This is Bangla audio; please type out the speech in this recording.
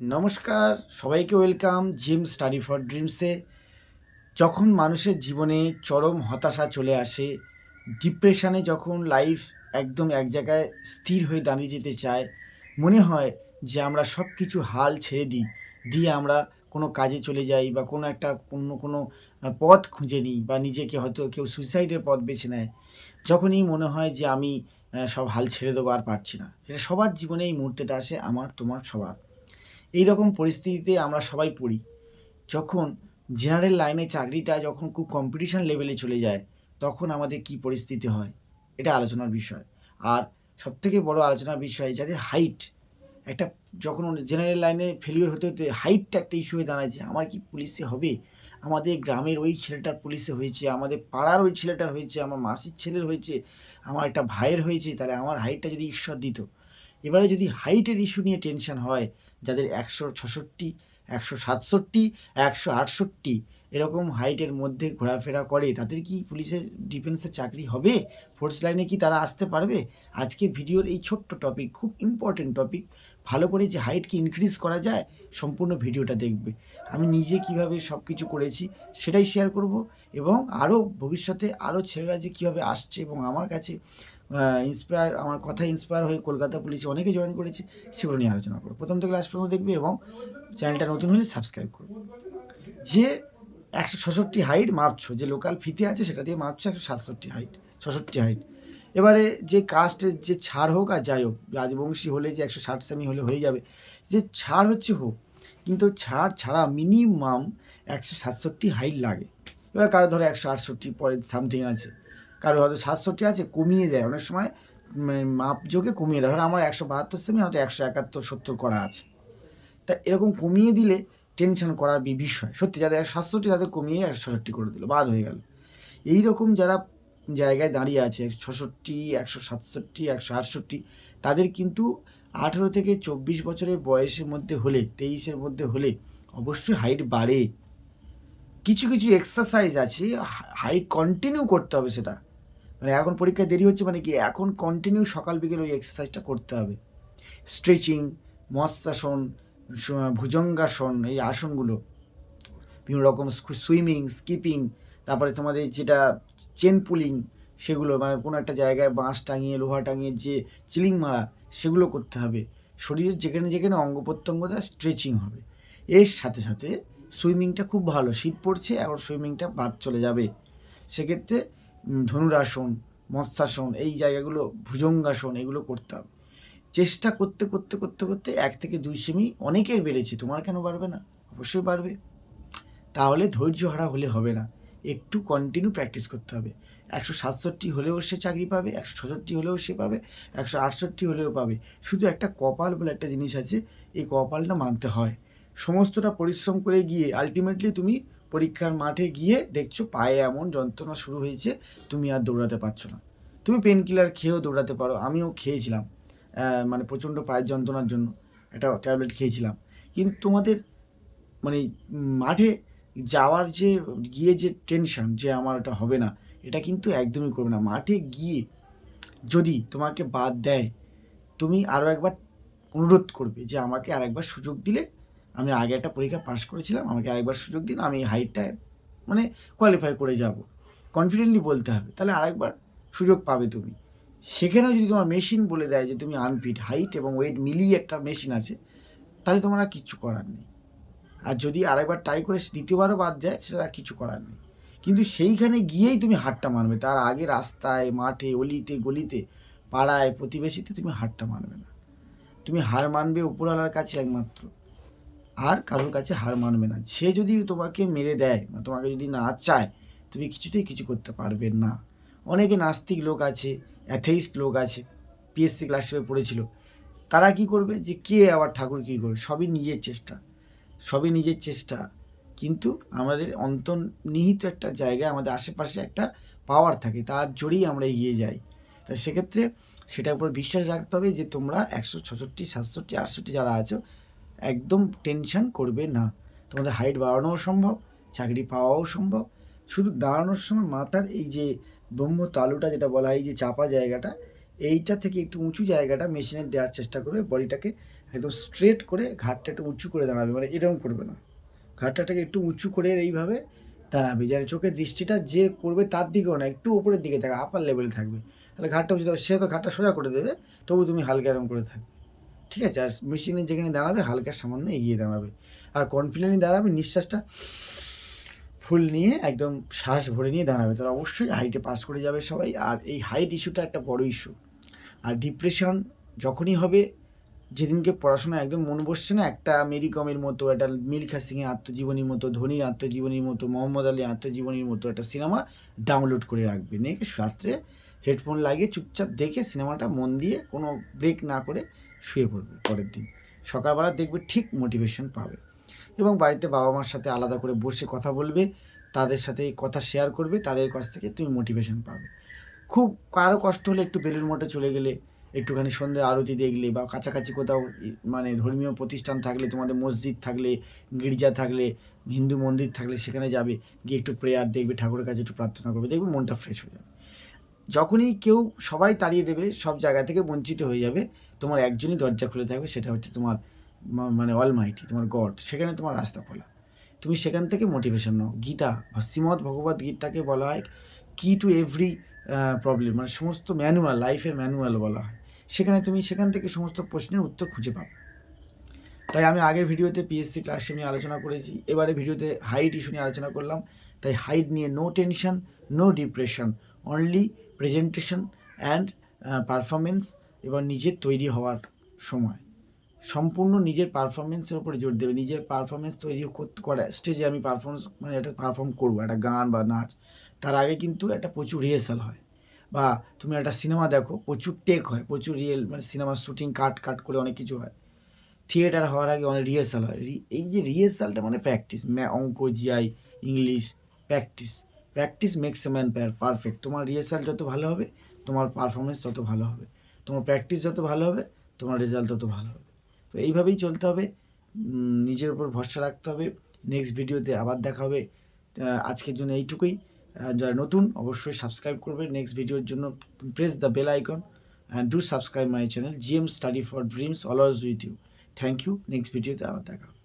নমস্কার, সবাইকে ওয়েলকাম জিম স্টাডি ফর ড্রিমসে। যখন মানুষের জীবনে চরম হতাশা চলে আসে, ডিপ্রেশনে যখন লাইফ একদম এক জায়গায় স্থির হয়ে দাঁড়িয়ে যেতে চায়, মনে হয় যে আমরা সব কিছু হাল ছেড়ে দিই, দিয়ে আমরা কোনো কাজে চলে যাই বা কোনো একটা অন্য কোনো পথ খুঁজে নিই বা নিজেকে হয়তো কেউ সুইসাইডের পথ বেছে নেয়, যখনই মনে হয় যে আমি সব হাল ছেড়ে দেবো আর পারছি না। সেটা সবার জীবনে এই মুহূর্তেটা আসে, আমার, তোমার, সবার। এই রকম পরিস্থিতিতে আমরা সবাই পড়ি। যখন জেনারেল লাইনে চাকরিটা যখন খুব কম্পিটিশান লেভেলে চলে যায়, তখন আমাদের কি পরিস্থিতি হয়? এটা আলোচনার বিষয়। আর সবথেকে বড় আলোচনার বিষয় যাদের হাইট একটা যখন জেনারেল লাইনে ফেলিওর হতে হতে হাইটটা একটা ইস্যু হয়ে দাঁড়ায় যে, আমার কি পুলিশে হবে? আমাদের গ্রামের ওই ছেলেটার পুলিশে হয়েছে, আমাদের পাড়ার ওই ছেলেটার হয়েছে, আমার মাসির ছেলের হয়েছে, আমার একটা ভাইয়ের হয়েছে, তাহলে আমার হাইটটা যদি ঈশ্বর দিত। এবারে যদি হাইটের ইস্যু নিয়ে টেনশন হয়, যাদের একশো ছষট্টি, একশো সাতষট্টি, একশো আটষট্টি এরকম হাইটের মধ্যে ঘোরাফেরা করে, তাদের কি পুলিশের ডিফেন্সের চাকরি হবে? ফোর্স লাইনে কি তারা আসতে পারবে? আজকে ভিডিওর এই ছোট্ট টপিক খুব ইম্পর্টেন্ট টপিক ভালো করে যে হাইটকে ইনক্রিজ করা যায়, সম্পূর্ণ ভিডিওটা দেখবে। আমি নিজে কীভাবে সব কিছু করেছি, সেটাই শেয়ার করব এবং আরও ভবিষ্যতে আরও ছেলেরা যে কীভাবে আসছে এবং আমার কাছে ইন্সপায়ার আমার কথা ইন্সপায়ার হয়ে কলকাতা পুলিশে অনেকে জয়েন করেছে, সেগুলো নিয়ে আলোচনা করব। প্রথম থেকে লাস্ট পর্যন্ত দেখবে এবং চ্যানেলটা নতুন হলে সাবস্ক্রাইব করবে। যে একশো ছষট্টি হাইট মাপছো, যে লোকাল ফিতে আছে সেটা দিয়ে মাপছো একশো সাতষট্টি হাইট ছষট্টি হাইট এবারে যে কাস্টের যে ছাড় হোক আর যাই হোক, রাজবংশী হলে যে একশো ষাট সেমি হলে হয়ে যাবে, যে ছাড় হচ্ছে হোক, কিন্তু ছাড় ছাড়া মিনিমাম একশো সাতষট্টি হাইট লাগে। এবার কারও ধরো একশো আটষট্টি পরে সামথিং আছে কারও হয়তো সাতষট্টি আছে কমিয়ে দেয়। অনেক সময় উম, মাপ যোগে কমিয়ে দেয়। আমার একশো বাহাত্তর সেমি হয়তো একশো একাত্তর সত্তর করা আছে। তা এরকম কমিয়ে দিলে টেনশন করার বিষয় সত্যি যাদের সাতষট্টি তাদের কমিয়ে একশো ষষট্টি করে দিল। বাদ হয়ে গেল। এই রকম যারা জায়গায় দাঁড়িয়ে আছে ছষট্টি একশো সাতষট্টি একশো আটষট্টি তাদের কিন্তু আঠেরো থেকে চব্বিশ বছরের বয়সের মধ্যে হলে তেইশের মধ্যে হলে অবশ্যই হাইট বাড়ে। কিছু কিছু এক্সারসাইজ আছে হাইট কন্টিনিউ করতে হবে সেটা। মানে এখন পরীক্ষায় দেরি হচ্ছে মানে কি? এখন কন্টিনিউ সকাল বিকেল ওই এক্সারসাইজটা করতে হবে। স্ট্রেচিং মস্তাসন ভুজঙ্গাসন, এই আসনগুলো। বিভিন্ন রকম সুইমিং স্কিপিং তারপরে তোমাদের যেটা চেন পুলিং সেগুলো মানে কোনো একটা জায়গায় বাঁশ টাঙিয়ে, লোহা টাঙিয়ে যে চিলিং মারা, সেগুলো করতে হবে। শরীরের যেখানে যেখানে অঙ্গ প্রত্যঙ্গ প্রত্যঙ্গটা স্ট্রেচিং হবে। এর সাথে সাথে সুইমিংটা খুব ভালো। শীত পড়ছে, এখন সুইমিংটা বাদ চলে যাবে। সেক্ষেত্রে ধনুরাসন, মৎস্যাসন, এই জায়গাগুলো, ভুজঙ্গাসন, এগুলো করতে হবে। চেষ্টা করতে করতে করতে করতে এক থেকে দুই সেমি অনেকের বেড়েছে। তোমার কেন বাড়বে না? অবশ্যই বাড়বে। তাহলে ধৈর্য হারা হলে হবে না। একটু কন্টিনিউ প্র্যাকটিস করতে হবে। একশো সাতষট্টি হলেও সে চাকরি পাবে, একশো ছষট্টি হলেও সে পাবে, একশো আটষট্টি হলেও পাবে। শুধু একটা কপাল বলে একটা জিনিস আছে, এই কপালটা মানতে হয়। সমস্তটা পরিশ্রম করে গিয়ে আলটিমেটলি তুমি পরীক্ষার মাঠে গিয়ে দেখছ পায়ে এমন যন্ত্রণা শুরু হয়েছে, তুমি আর দৌড়াতে পারছ না। তুমি পেন কিলার খেয়েও দৌড়াতে পারো, আমিও খেয়েছিলাম মানে প্রচণ্ড পায়ের যন্ত্রণার জন্য একটা ট্যাবলেট খেয়েছিলাম। কিন্তু তোমাদের মানে মাঠে যাওয়ার যে, গিয়ে যে টেনশন যে আমার এটা হবে না, এটা কিন্তু একদমই করবে না। মাঠে গিয়ে যদি তোমাকে বাদ দেয়, তুমি আরও একবার অনুরোধ করবে যে আমাকে আর একবার সুযোগ দিলে আমি আগে একটা পরীক্ষা পাশ করেছিলাম, আমাকে আরেকবার সুযোগ দিন, আমি হাইটটা মানে কোয়ালিফাই করে যাব। কনফিডেন্টলি বলতে হবে, তাহলে আরেকবার সুযোগ পাবে তুমি। সেখানেও যদি তোমার মেশিন বলে দেয় যে তুমি আনফিট হাইট এবং ওয়েট মিলিয়ে একটা মেশিন আছে, তাহলে তোমার আর কিচ্ছু করার নেই। আর যদি আরেকবার ট্রাই করে দ্বিতীয়বারও বাদ যায়, সেটা আর কিছু করার নেই। কিন্তু সেইখানে গিয়েই তুমি হারটা মানবে তার আগে রাস্তায়, মাঠে, অলিতে, গলিতে, পাড়ায়, প্রতিবেশীতে তুমি হারটা মানবে না। তুমি হার মানবে উপরওয়ালার কাছে একমাত্র। আর কারোর কাছে হার মানবে না। সে যদি তোমাকে মেরে দেয় বা তোমাকে যদি না চায়, তুমি কিছুতেই কিছু করতে পারবে না। অনেকে নাস্তিক লোক আছে অ্যাথেইস্ট লোক আছে পিএসসি ক্লাসে পড়েছিল। তারা কি করবে যে, কে আবার ঠাকুর কী করবে? সবই নিজের চেষ্টা। সবই নিজের চেষ্টা। কিন্তু আমাদের অন্তর্নিহিত একটা জায়গায়, আমাদের আশেপাশে একটা পাওয়ার থাকে, তার জোরেই আমরা এগিয়ে যাই। তা সেক্ষেত্রে সেটার উপর বিশ্বাস রাখতে হবে যে, তোমরা একশো ছষট্টি, সাতষট্টি, আটষট্টি যারা আছো একদম টেনশন করবে না। তোমাদের হাইট বাড়ানোও সম্ভব, চাকরি পাওয়াও সম্ভব। শুধু দাঁড়ানোর সময় মাথার এই যে ব্রহ্ম তালুটা যেটা বলা হয় যে চাপা জায়গাটা, এইটা থেকে একটু উঁচু জায়গাটা মেশিনে দেওয়ার চেষ্টা করবে। বডিটাকে একদম স্ট্রেট করে ঘাটটা একটু উঁচু করে দাঁড়াবে মানে এরকম করবে না। ঘাটটাটাকে একটু উঁচু করে এইভাবে দাঁড়াবে, যেন চোখের দৃষ্টিটা যে করবে তার দিকেও না, একটু উপরের দিকে থাকবে আপার লেভেলে থাকবে। তাহলে ঘাটটা উঁচু, সে তো ঘাটটা সোজা করে দেবে, তবু তুমি হালকা এরকম করে থাকবে। ঠিক আছে, আর মেশিনে যেখানে দাঁড়াবে, হালকা সামান্য এগিয়ে দাঁড়াবে। আর কনফিডেন্টলি দাঁড়াবে, নিঃশ্বাসটা ফুল নিয়ে একদম শ্বাস ভরে নিয়ে দাঁড়াবে। তাহলে অবশ্যই হাইটে পাস করে যাবে সবাই। আর এই হাইট ইস্যুটা একটা বড় ইস্যু আর ডিপ্রেশন যখনই হবে, যেদিনকে পড়াশোনা একদম মন বসছে না, একটা মেরি কমের মতো, একটা মিল্খা সিংয়ের আত্মজীবনীর মতো, ধোনির আত্মজীবনীর মতো, মোহাম্মদ আলীর আত্মজীবনীর মতো একটা সিনেমা ডাউনলোড করে রাখবে। নিয়ে রাত্রে হেডফোন লাগিয়ে চুপচাপ দেখে সিনেমাটা মন দিয়ে কোনো ব্রেক না করে শুয়ে পড়বে পরের দিন। সকালবেলা দেখবে ঠিক মোটিভেশন পাবে। এবং বাড়িতে বাবা মার সাথে আলাদা করে বসে কথা বলবে, তাদের সাথে কথা শেয়ার করবে, তাদের কাছ থেকে তুমি মোটিভেশন পাবে। খুব কারও কষ্ট হলে একটু বেলুর মঠে চলে গেলে, একটুখানি সন্ধ্যে আরতি দেখলে বা কাছাকাছি কোথাও মানে ধর্মীয় প্রতিষ্ঠান থাকলে, তোমাদের মসজিদ থাকলে, গির্জা থাকলে, হিন্দু মন্দির থাকলে সেখানে যাবে, গিয়ে একটু প্রেয়ার দেখবে, ঠাকুরের কাছে একটু প্রার্থনা করবে, দেখবে মনটা ফ্রেশ হয়ে যাবে। যখনই কেউ সবাই তাড়িয়ে দেবে, সব জায়গা থেকে বঞ্চিত হয়ে যাবে, তোমার একজনই দরজা খুলে থাকবে, সেটা হচ্ছে তোমার মানে অলমাইটি তোমার গড সেখানে তোমার রাস্তা খোলা। তুমি সেখান থেকে মোটিভেশন নাও। গীতা, শ্রীমদ ভগবত গীতাকে বলা হয় কি টু এভরি প্রবলেম মানে সমস্ত ম্যানুয়াল লাইফের ম্যানুয়াল বলা হয়। সেখানে তুমি সেখান থেকে সমস্ত প্রশ্নের উত্তর খুঁজে পাবে। তাই আমি আগের ভিডিওতে পিএসসি ক্লাসে নিয়ে আলোচনা করেছি, এবারে ভিডিওতে হাইট ইস্যু নিয়ে আলোচনা করলাম। তাই হাইট নিয়ে no tension no depression only presentation and performance এবং নিজের তৈরি হওয়ার সময়। সম্পূর্ণ নিজের পারফরমেন্সের উপরে জোর দেবে। নিজের পারফরমেন্স তৈরি করতে করা স্টেজে আমি পারফরমেন্স মানে একটা পারফর্ম করব, একটা গান বা নাচ। তার আগে কিন্তু একটা প্রচুর রিহার্সাল হয়। বা তুমি একটা সিনেমা দেখো, প্রচুর টেক হয়, প্রচুর রিয়েল মানে সিনেমার শ্যুটিং কাট কাট করে অনেক কিছু হয়। থিয়েটার হওয়ার আগে অনেক রিহার্সাল হয়। এই যে রিহার্সালটা মানে প্র্যাকটিস ম্যা অঙ্ক GI English practice practice makes a man perfect তোমার রিহার্সাল যত ভালো হবে, তোমার পারফরমেন্স তত ভালো হবে। তোমার প্র্যাকটিস যত ভালো হবে, তোমার রেজাল্ট তত ভালো হবে। তো এইভাবেই চলতে হবে। নিজের উপর ভরসা রাখতে হবে। নেক্সট ভিডিওতে আবার দেখা হবে। আজকের জন্য এইটুকুই। যারা নতুন, অবশ্যই সাবস্ক্রাইব করবে। নেক্সট ভিডিওর জন্য press the bell icon and do subscribe my channel GM study for dreams always with you thank you next ভিডিওতে আবার দেখা হবে।